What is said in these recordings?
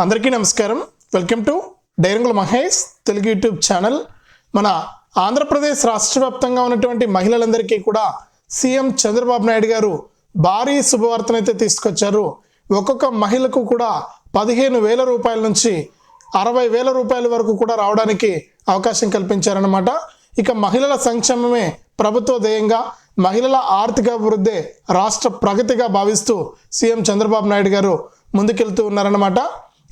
అందరికీ నమస్కారం. Welcome to డైరంగుల మహేష్ తెలుగు యూట్యూబ్ ఛానల్. మన ఆంధ్రప్రదేశ్ రాష్ట్ర వ్యాప్తంగా ఉన్నటువంటి మహిళలందరికీ కూడా సీఎం చంద్రబాబు నాయుడు గారు భారీ శుభవార్తనైతే తీసుకొచ్చారు. ఒక్కొక్క మహిళకు కూడా పదిహేను వేల రూపాయల నుంచి అరవై వేల రూపాయల వరకు కూడా రావడానికి అవకాశం కల్పించారన్నమాట. ఇక మహిళల సంక్షేమమే ప్రభుత్వ ధ్యేయంగా మహిళల ఆర్థిక అభివృద్ధి రాష్ట్ర ప్రగతిగా భావిస్తూ సీఎం చంద్రబాబు నాయుడు గారు ముందుకెళ్తూ ఉన్నారన్నమాట.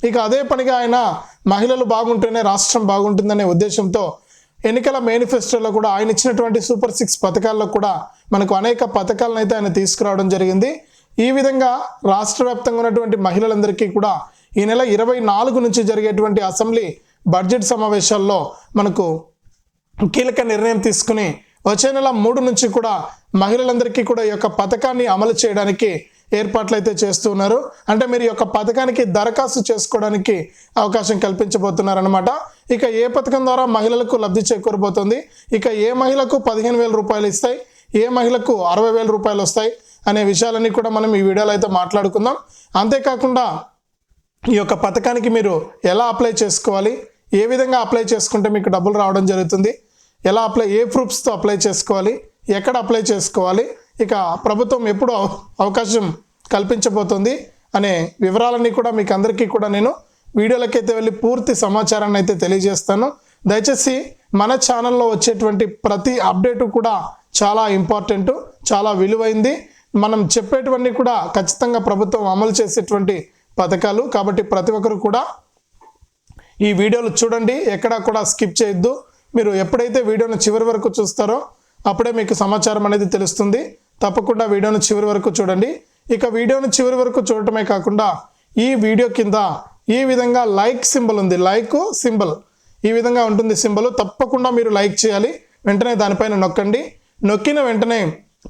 ఇక అదే పనిగా ఆయన మహిళలు బాగుంటేనే రాష్ట్రం బాగుంటుందనే ఉద్దేశంతో ఎన్నికల మేనిఫెస్టోలో కూడా ఆయన ఇచ్చినటువంటి సూపర్ సిక్స్ పథకాల్లో కూడా మనకు అనేక పథకాలను అయితే ఆయన తీసుకురావడం జరిగింది. ఈ విధంగా రాష్ట్ర వ్యాప్తంగా ఉన్నటువంటి మహిళలందరికీ కూడా ఈ నెల ఇరవై నాలుగు నుంచి జరిగేటువంటి అసెంబ్లీ బడ్జెట్ సమావేశాల్లో మనకు కీలక నిర్ణయం తీసుకుని వచ్చే నెల మూడు నుంచి కూడా మహిళలందరికీ కూడా ఈ యొక్క పథకాన్ని అమలు చేయడానికి ఏర్పాట్లు అయితే చేస్తూ ఉన్నారు. అంటే మీరు ఈ యొక్క పథకానికి దరఖాస్తు చేసుకోవడానికి అవకాశం కల్పించబోతున్నారనమాట ఇక ఏ పథకం ద్వారా మహిళలకు లబ్ధి చేకూరబోతుంది? ఇక ఏ మహిళకు పదిహేను వేల రూపాయలు ఇస్తాయి? ఏ మహిళకు అరవై వేల రూపాయలు వస్తాయి? అనే విషయాలన్నీ కూడా మనం ఈ వీడియోలో అయితే మాట్లాడుకుందాం. అంతేకాకుండా ఈ యొక్క పథకానికి మీరు ఎలా అప్లై చేసుకోవాలి? ఏ విధంగా అప్లై చేసుకుంటే మీకు డబ్బులు రావడం జరుగుతుంది? ఎలా అప్లై ఏ ప్రూఫ్స్తో అప్లై చేసుకోవాలి? ఎక్కడ అప్లై చేసుకోవాలి? ఇక ప్రభుత్వం ఎప్పుడు అవకాశం కల్పించబోతుంది అనే వివరాలన్నీ కూడా మీకు అందరికీ కూడా నేను వీడియోలకైతే వెళ్ళి పూర్తి సమాచారాన్ని అయితే తెలియజేస్తాను. దయచేసి మన ఛానల్లో వచ్చేటువంటి ప్రతి అప్డేటు కూడా చాలా ఇంపార్టెంట్ చాలా విలువైంది. మనం చెప్పేటివన్నీ కూడా ఖచ్చితంగా ప్రభుత్వం అమలు చేసేటువంటి పథకాలు కాబట్టి ప్రతి ఒక్కరు కూడా ఈ వీడియోలు చూడండి ఎక్కడా కూడా స్కిప్ చేయొద్దు. మీరు ఎప్పుడైతే వీడియోను చివరి వరకు చూస్తారో అప్పుడే మీకు సమాచారం అనేది తెలుస్తుంది. తప్పకుండా వీడియోను చివరి వరకు చూడండి. ఇక వీడియోను చివరి వరకు చూడటమే కాకుండా ఈ వీడియో కింద ఈ విధంగా లైక్ సింబల్ ఉంది. Like symbol. ఈ విధంగా ఉంటుంది సింబల్. తప్పకుండా మీరు లైక్ చేయాలి. వెంటనే దానిపైన నొక్కండి. నొక్కిన వెంటనే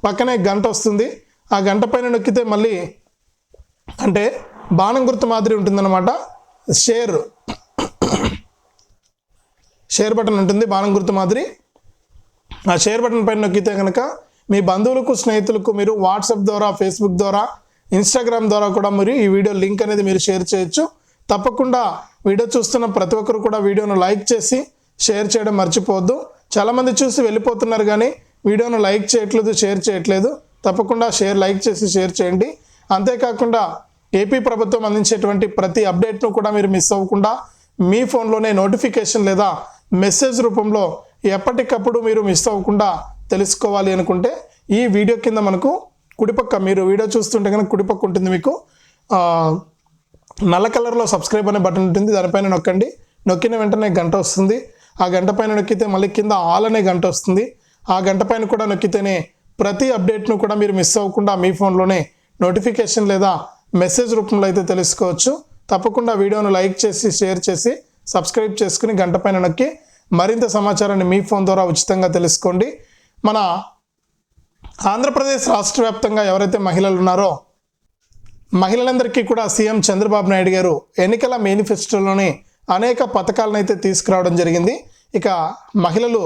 పక్కనే గంట వస్తుంది. ఆ గంట పైన నొక్కితే మళ్ళీ అంటే బాణం గుర్తు మాదిరి ఉంటుందన్నమాట. షేర్. షేర్ బటన్ ఉంటుంది. బాణం గుర్తు మాదిరి. ఆ షేర్ బటన్ పైన నొక్కితే కనుక మీ బంధువులకు స్నేహితులకు మీరు వాట్సాప్ ద్వారా ఫేస్బుక్ ద్వారా ఇన్స్టాగ్రామ్ ద్వారా కూడా మీరు ఈ వీడియో లింక్ అనేది మీరు షేర్ చేయొచ్చు. తప్పకుండా వీడియో చూస్తున్న ప్రతి ఒక్కరు కూడా వీడియోను లైక్ చేసి షేర్ చేయడం మర్చిపోవద్దు. చాలామంది చూసి వెళ్ళిపోతున్నారు కానీ వీడియోను లైక్ చేయట్లేదు షేర్ చేయట్లేదు. తప్పకుండా షేర్ లైక్ చేసి షేర్ చేయండి. అంతేకాకుండా ఏపీ ప్రభుత్వం అందించేటువంటి ప్రతి అప్డేట్ను కూడా మీరు మిస్ అవ్వకుండా మీ ఫోన్లోనే నోటిఫికేషన్ లేదా మెసేజ్ రూపంలో ఎప్పటికప్పుడు మీరు మిస్ అవ్వకుండా తెలుసుకోవాలి అనుకుంటే ఈ వీడియో కింద మనకు కుడిపక్క మీరు వీడియో చూస్తుంటే కనుక కుడిపక్క ఉంటుంది మీకు నల్ల కలర్లో సబ్స్క్రైబ్ అనే బటన్ ఉంటుంది దానిపైన నొక్కండి. నొక్కిన వెంటనే గంట వస్తుంది. ఆ గంట పైన నొక్కితే మళ్ళీ కింద ఆల్ అనే గంట వస్తుంది. ఆ గంట పైన కూడా నొక్కితేనే ప్రతి అప్డేట్ను కూడా మీరు మిస్ అవ్వకుండా మీ ఫోన్లోనే నోటిఫికేషన్ లేదా మెసేజ్ రూపంలో అయితే తెలుసుకోవచ్చు. తప్పకుండా వీడియోను లైక్ చేసి షేర్ చేసి సబ్స్క్రైబ్ చేసుకుని గంట పైన నొక్కి మరింత సమాచారాన్ని మీ ఫోన్ ద్వారా ఉచితంగా తెలుసుకోండి. మన ఆంధ్రప్రదేశ్ రాష్ట్ర వ్యాప్తంగా ఎవరైతే మహిళలు ఉన్నారో మహిళలందరికీ కూడా సీఎం చంద్రబాబు నాయుడు గారు ఎన్నికల మేనిఫెస్టోలోని అనేక పథకాలను అయితే తీసుకురావడం జరిగింది. ఇక మహిళలు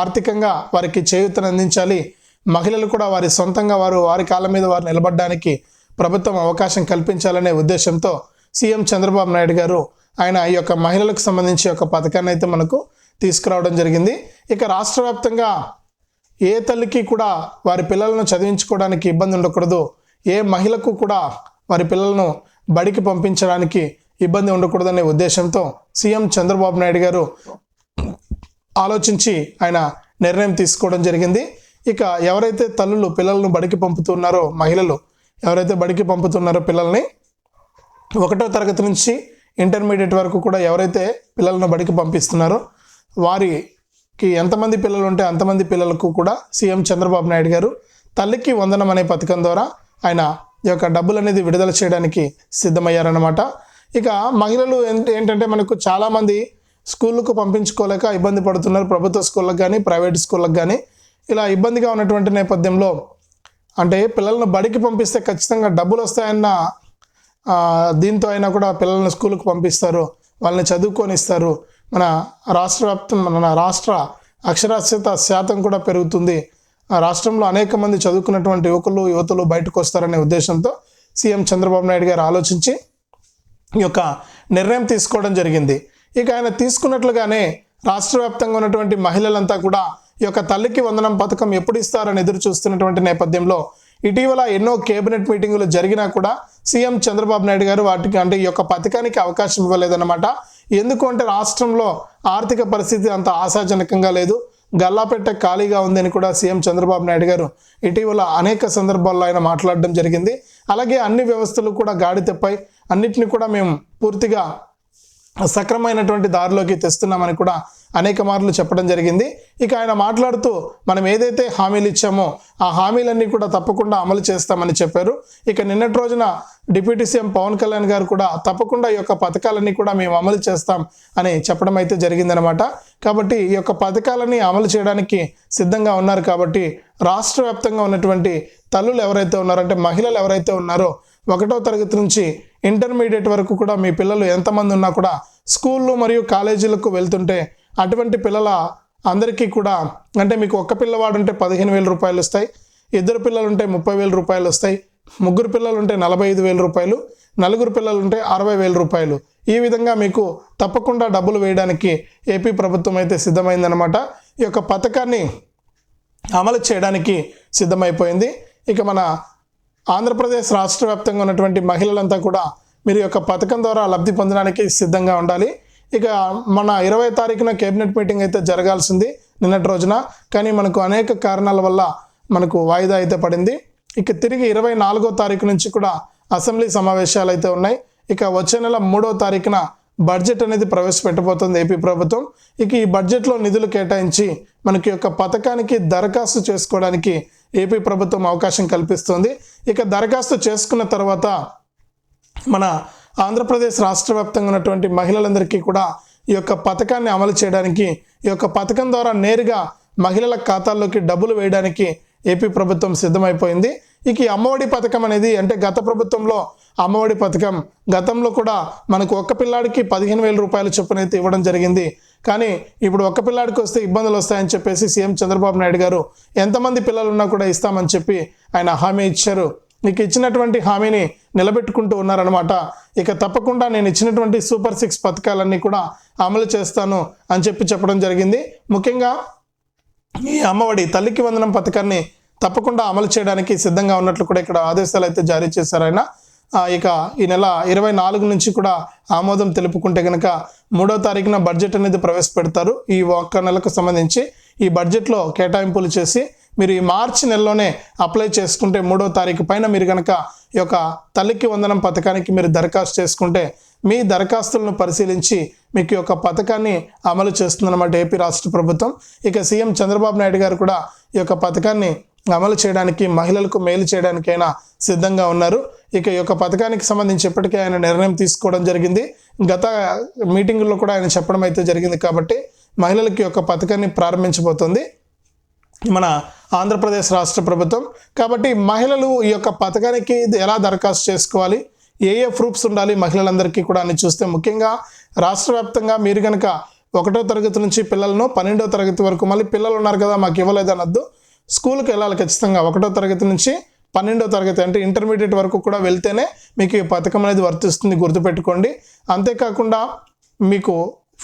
ఆర్థికంగా వారికి చేయూతను అందించాలి. మహిళలు కూడా వారి సొంతంగా వారు వారి కాళ్ళ మీద వారు నిలబడడానికి ప్రభుత్వం అవకాశం కల్పించాలనే ఉద్దేశంతో సీఎం చంద్రబాబు నాయుడు గారు ఆయన ఈ యొక్క మహిళలకు సంబంధించి ఒక పథకాన్ని అయితే మనకు తీసుకురావడం జరిగింది. ఇక రాష్ట్ర వ్యాప్తంగా ఏ తల్లికి కూడా వారి పిల్లలను చదివించుకోవడానికి ఇబ్బంది ఉండకూడదు. ఏ మహిళకు కూడా వారి పిల్లలను బడికి పంపించడానికి ఇబ్బంది ఉండకూడదనే ఉద్దేశంతో సీఎం చంద్రబాబు నాయుడు గారు ఆలోచించి ఆయన నిర్ణయం తీసుకోవడం జరిగింది. ఇక ఎవరైతే తల్లులు పిల్లలను బడికి పంపుతున్నారో మహిళలు ఎవరైతే బడికి పంపుతున్నారో పిల్లల్ని ఒకటో తరగతి నుంచి ఇంటర్మీడియట్ వరకు కూడా ఎవరైతే పిల్లలను బడికి పంపిస్తున్నారో వారి కి ఎంతమంది పిల్లలు ఉంటే అంతమంది పిల్లలకు కూడా సీఎం చంద్రబాబు నాయుడు గారు తల్లికి వందనం అనే పథకం ద్వారా ఆయన ఈ యొక్క డబ్బులు అనేది విడుదల చేయడానికి సిద్ధమయ్యారన్నమాట. ఇక మహిళలు ఏంటంటే మనకు చాలామంది స్కూళ్ళకు పంపించుకోలేక ఇబ్బంది పడుతున్నారు. ప్రభుత్వ స్కూళ్ళకు కానీ ప్రైవేట్ స్కూళ్ళకు కానీ ఇలా ఇబ్బందిగా ఉన్నటువంటి నేపథ్యంలో అంటే పిల్లలను బడికి పంపిస్తే ఖచ్చితంగా డబ్బులు వస్తాయన్న దీంతో అయినా కూడా పిల్లల్ని స్కూల్కి పంపిస్తారు. వాళ్ళని చదువుకొని ఇస్తారు మన రాష్ట్ర వ్యాప్తం మన రాష్ట్ర అక్షరాస్యత శాతం కూడా పెరుగుతుంది. ఆ రాష్ట్రంలో అనేక మంది చదువుకున్నటువంటి యువకులు యువతులు బయటకు వస్తారనే ఉద్దేశంతో సీఎం చంద్రబాబు నాయుడు గారు ఆలోచించి ఈ యొక్క నిర్ణయం తీసుకోవడం జరిగింది. ఇక ఆయన తీసుకున్నట్లుగానే రాష్ట్ర వ్యాప్తంగా ఉన్నటువంటి మహిళలంతా కూడా ఈ యొక్క తల్లికి వందనం పథకం ఎప్పుడు ఇస్తారని ఎదురు చూస్తున్నటువంటి నేపథ్యంలో ఇటీవల ఎన్నో కేబినెట్ మీటింగులు జరిగినా కూడా సీఎం చంద్రబాబు నాయుడు గారు వాటికి అంటే ఈ యొక్క పథకానికి అవకాశం ఇవ్వలేదన్నమాట. ఎందుకు అంటే రాష్ట్రంలో ఆర్థిక పరిస్థితి అంత ఆశాజనకంగా లేదు. గల్లాపెట్ట ఖాళీగా ఉందని కూడా సీఎం చంద్రబాబు నాయుడు గారు ఇటీవల అనేక సందర్భాల్లో ఆయన మాట్లాడడం జరిగింది. అలాగే అన్ని వ్యవస్థలు కూడా గాడి తెప్పాయి అన్నిటిని కూడా మేము పూర్తిగా సక్రమైనటువంటి దారిలోకి తెస్తున్నామని కూడా అనేక మార్లు చెప్పడం జరిగింది. ఇక ఆయన మాట్లాడుతూ మనం ఏదైతే హామీలు ఇచ్చామో ఆ హామీలన్నీ కూడా తప్పకుండా అమలు చేస్తామని చెప్పారు. ఇక నిన్నటి రోజున డిప్యూటీ సీఎం పవన్ కళ్యాణ్ గారు కూడా తప్పకుండా ఈ యొక్క పథకాలన్నీ కూడా మేము అమలు చేస్తాం అని చెప్పడం అయితే జరిగిందనమాట కాబట్టి ఈ యొక్క పథకాలని అమలు చేయడానికి సిద్ధంగా ఉన్నారు కాబట్టి రాష్ట్ర వ్యాప్తంగా ఉన్నటువంటి తల్లులు ఎవరైతే ఉన్నారో అంటే మహిళలు ఎవరైతే ఉన్నారో ఒకటో తరగతి నుంచి ఇంటర్మీడియట్ వరకు కూడా మీ పిల్లలు ఎంతమంది ఉన్నా కూడా స్కూళ్ళు మరియు కాలేజీలకు వెళ్తుంటే అటువంటి పిల్లల అందరికీ కూడా అంటే మీకు ఒక్క పిల్లవాడు ఉంటే పదిహేను వేల రూపాయలు వస్తాయి ఇద్దరు పిల్లలు ఉంటే ముప్పై వేల రూపాయలు వస్తాయి ముగ్గురు పిల్లలు ఉంటే నలభై ఐదు వేల రూపాయలు నలుగురు పిల్లలు ఉంటే అరవై వేల రూపాయలు. ఈ విధంగా మీకు తప్పకుండా డబ్బులు వేయడానికి ఏపీ ప్రభుత్వం అయితే సిద్ధమైందనమాట ఈ యొక్క పథకాన్ని అమలు చేయడానికి సిద్ధమైపోయింది. ఇక మన ఆంధ్రప్రదేశ్ రాష్ట్ర వ్యాప్తంగా ఉన్నటువంటి మహిళలంతా కూడా మీరు యొక్క పథకం ద్వారా లబ్ధి పొందడానికి సిద్ధంగా ఉండాలి. ఇక మన ఇరవై తారీఖున కేబినెట్ మీటింగ్ అయితే జరగాల్సింది నిన్నటి రోజున. కానీ మనకు అనేక కారణాల వల్ల మనకు వాయిదా అయితే పడింది. ఇక తిరిగి ఇరవై నాలుగో తారీఖు నుంచి కూడా అసెంబ్లీ సమావేశాలు అయితే ఉన్నాయి. ఇక వచ్చే నెల మూడో తారీఖున బడ్జెట్ అనేది ప్రవేశపెట్టబోతుంది ఏపీ ప్రభుత్వం. ఇక ఈ బడ్జెట్లో నిధులు కేటాయించి మనకి యొక్క పథకానికి దరఖాస్తు చేసుకోవడానికి ఏపీ ప్రభుత్వం అవకాశం కల్పిస్తుంది. ఇక దరఖాస్తు చేసుకున్న తర్వాత మన ఆంధ్రప్రదేశ్ రాష్ట్ర వ్యాప్తంగా ఉన్నటువంటి మహిళలందరికీ కూడా ఈ యొక్క పథకాన్ని అమలు చేయడానికి ఈ యొక్క పథకం ద్వారా నేరుగా మహిళల ఖాతాల్లోకి డబ్బులు వేయడానికి ఏపీ ప్రభుత్వం సిద్ధమైపోయింది. ఇక ఈ అమ్మఒడి పథకం అనేది అంటే గత ప్రభుత్వంలో అమ్మఒడి పథకం గతంలో కూడా మనకు ఒక్క పిల్లాడికి పదిహేను వేల రూపాయల చొప్పున అయితే ఇవ్వడం జరిగింది. కానీ ఇప్పుడు ఒక్క పిల్లాడికి వస్తే ఇబ్బందులు వస్తాయని చెప్పేసి సీఎం చంద్రబాబు నాయుడు గారు ఎంతమంది పిల్లలు ఉన్నా కూడా ఇస్తామని చెప్పి ఆయన హామీ ఇచ్చారు. నీకు ఇచ్చినటువంటి హామీని నిలబెట్టుకుంటూ ఉన్నారనమాట ఇక తప్పకుండా నేను ఇచ్చినటువంటి సూపర్ సిక్స్ పథకాలన్నీ కూడా అమలు చేస్తాను అని చెప్పి చెప్పడం జరిగింది. ముఖ్యంగా ఈ అమ్మఒడి తల్లికి వందనం పథకాన్ని తప్పకుండా అమలు చేయడానికి సిద్ధంగా ఉన్నట్లు కూడా ఇక్కడ ఆదేశాలు అయితే జారీ చేశారు ఆయన. ఇక ఈ నెల ఇరవై నాలుగు నుంచి కూడా ఆమోదం తెలుపుకుంటే కనుక మూడో తారీఖున బడ్జెట్ అనేది ప్రవేశపెడతారు. ఈ ఒక్క నెలకు సంబంధించి ఈ బడ్జెట్లో కేటాయింపులు చేసి మీరు ఈ మార్చి నెలలోనే అప్లై చేసుకుంటే మూడో తారీఖు పైన మీరు కనుక ఈ యొక్క తల్లికి వందనం పథకానికి మీరు దరఖాస్తు చేసుకుంటే మీ దరఖాస్తులను పరిశీలించి మీకు ఈ యొక్క పథకాన్ని అమలు చేస్తుందన్నమాట ఏపీ రాష్ట్ర ప్రభుత్వం. ఇక సీఎం చంద్రబాబు నాయుడు గారు కూడా ఈ యొక్క పథకాన్ని అమలు చేయడానికి మహిళలకు మేలు చేయడానికైనా సిద్ధంగా ఉన్నారు. ఇక ఈ యొక్క పథకానికి సంబంధించి ఇప్పటికే ఆయన నిర్ణయం తీసుకోవడం జరిగింది. గత మీటింగుల్లో కూడా ఆయన చెప్పడం అయితే జరిగింది కాబట్టి మహిళలకి యొక్క పథకాన్ని ప్రారంభించబోతోంది. మన ఆంధ్రప్రదేశ్ రాష్ట్ర ప్రభుత్వం. కాబట్టి మహిళలు ఈ యొక్క పథకానికి ఎలా దరఖాస్తు చేసుకోవాలి? ఏ ఏ ప్రూఫ్స్ ఉండాలి మహిళలందరికీ కూడా అని చూస్తే ముఖ్యంగా రాష్ట్ర వ్యాప్తంగా మీరు కనుక ఒకటో తరగతి నుంచి పిల్లలను పన్నెండో తరగతి వరకు మళ్ళీ పిల్లలు ఉన్నారు కదా మాకు ఇవ్వలేదు అనొద్దు స్కూల్కి వెళ్ళాలి ఖచ్చితంగా ఒకటో తరగతి నుంచి పన్నెండో తరగతి అంటే ఇంటర్మీడియట్ వరకు కూడా వెళ్తేనే మీకు ఈ పథకం అనేది వర్తిస్తుంది గుర్తుపెట్టుకోండి. అంతేకాకుండా మీకు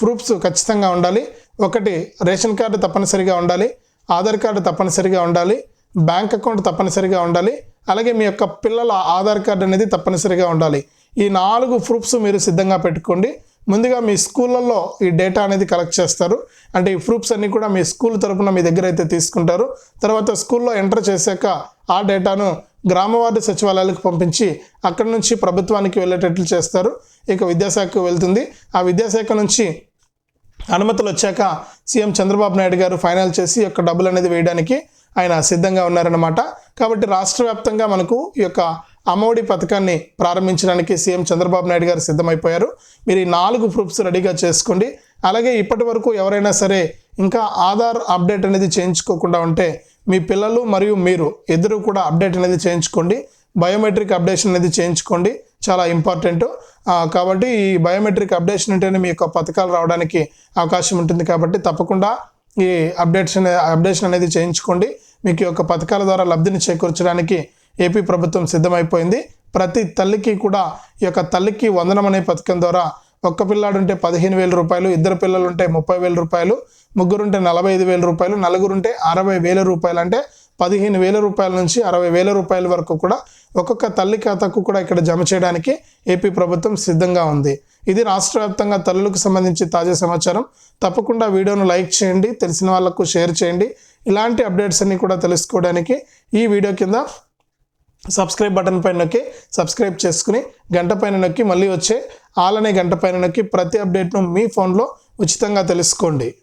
ప్రూఫ్స్ ఖచ్చితంగా ఉండాలి. ఒకటి రేషన్ కార్డు తప్పనిసరిగా ఉండాలి. ఆధార్ కార్డు తప్పనిసరిగా ఉండాలి. బ్యాంక్ అకౌంట్ తప్పనిసరిగా ఉండాలి. అలాగే మీ యొక్క పిల్లల ఆధార్ కార్డు అనేది తప్పనిసరిగా ఉండాలి. ఈ నాలుగు ప్రూఫ్స్ మీరు సిద్ధంగా పెట్టుకోండి. ముందుగా మీ స్కూళ్ళల్లో ఈ డేటా అనేది కలెక్ట్ చేస్తారు. అంటే ఈ ప్రూఫ్స్ అన్నీ కూడా మీ స్కూల్ తరఫున మీ దగ్గర అయితే తీసుకుంటారు. తర్వాత స్కూల్లో ఎంటర్ చేశాక ఆ డేటాను గ్రామ వార్డు సచివాలయాలకు పంపించి అక్కడ నుంచి ప్రభుత్వానికి వెళ్ళేటట్లు చేస్తారు. ఇక విద్యాశాఖకు వెళ్తుంది. ఆ విద్యాశాఖ నుంచి అనుమతులు వచ్చాక సీఎం చంద్రబాబు నాయుడు గారు ఫైనల్ చేసి ఈ యొక్క డబ్బులు అనేది వేయడానికి ఆయన సిద్ధంగా ఉన్నారన్నమాట. కాబట్టి రాష్ట్ర వ్యాప్తంగా మనకు ఈ యొక్క అమ్మఒడి పథకాన్ని ప్రారంభించడానికి సీఎం చంద్రబాబు నాయుడు గారు సిద్ధమైపోయారు. మీరు ఈ నాలుగు ప్రూఫ్స్ రెడీగా చేసుకోండి. అలాగే ఇప్పటి వరకు ఎవరైనా సరే ఇంకా ఆధార్ అప్డేట్ అనేది చేయించుకోకుండా ఉంటే మీ పిల్లలు మరియు మీరు ఇద్దరు కూడా అప్డేట్ అనేది చేయించుకోండి. బయోమెట్రిక్ అప్డేషన్ అనేది చేయించుకోండి. చాలా ఇంపార్టెంట్. కాబట్టి ఈ బయోమెట్రిక్ అప్డేషన్ ఉంటేనే మీ యొక్క పథకాలు రావడానికి అవకాశం ఉంటుంది కాబట్టి తప్పకుండా ఈ అప్డేషన్ అప్డేషన్ అనేది చేయించుకోండి. మీకు యొక్క పథకాల ద్వారా లబ్ధిని చేకూర్చడానికి ఏపీ ప్రభుత్వం సిద్ధమైపోయింది. ప్రతి తల్లికి కూడా ఈ యొక్క తల్లికి వందనం అనే పథకం ద్వారా ఒక్క పిల్లాడు ఉంటే పదిహేను వేల రూపాయలు ఇద్దరు పిల్లలు ఉంటే ముప్పై వేల రూపాయలు ముగ్గురుంటే నలభై ఐదు వేల రూపాయలు నలుగురుంటే అరవై వేల రూపాయలు అంటే పదిహేను వేల రూపాయల నుంచి అరవై వేల రూపాయల వరకు కూడా ఒక్కొక్క తల్లి ఖాతాకు కూడా ఇక్కడ జమ చేయడానికి ఏపీ ప్రభుత్వం సిద్ధంగా ఉంది. ఇది రాష్ట్ర వ్యాప్తంగా తల్లులకు సంబంధించి తాజా సమాచారం. తప్పకుండా వీడియోను లైక్ చేయండి తెలిసిన వాళ్ళకు షేర్ చేయండి. ఇలాంటి అప్డేట్స్ అన్ని కూడా తెలుసుకోవడానికి ఈ వీడియో కింద సబ్స్క్రైబ్ బటన్ పైన నొక్కి సబ్స్క్రైబ్ చేసుకుని గంట పైన నొక్కి మళ్ళీ వచ్చే ఆల్ అనే గంట పైన నొక్కి ప్రతి అప్డేట్ను మీ ఫోన్లో ఉచితంగా తెలుసుకోండి.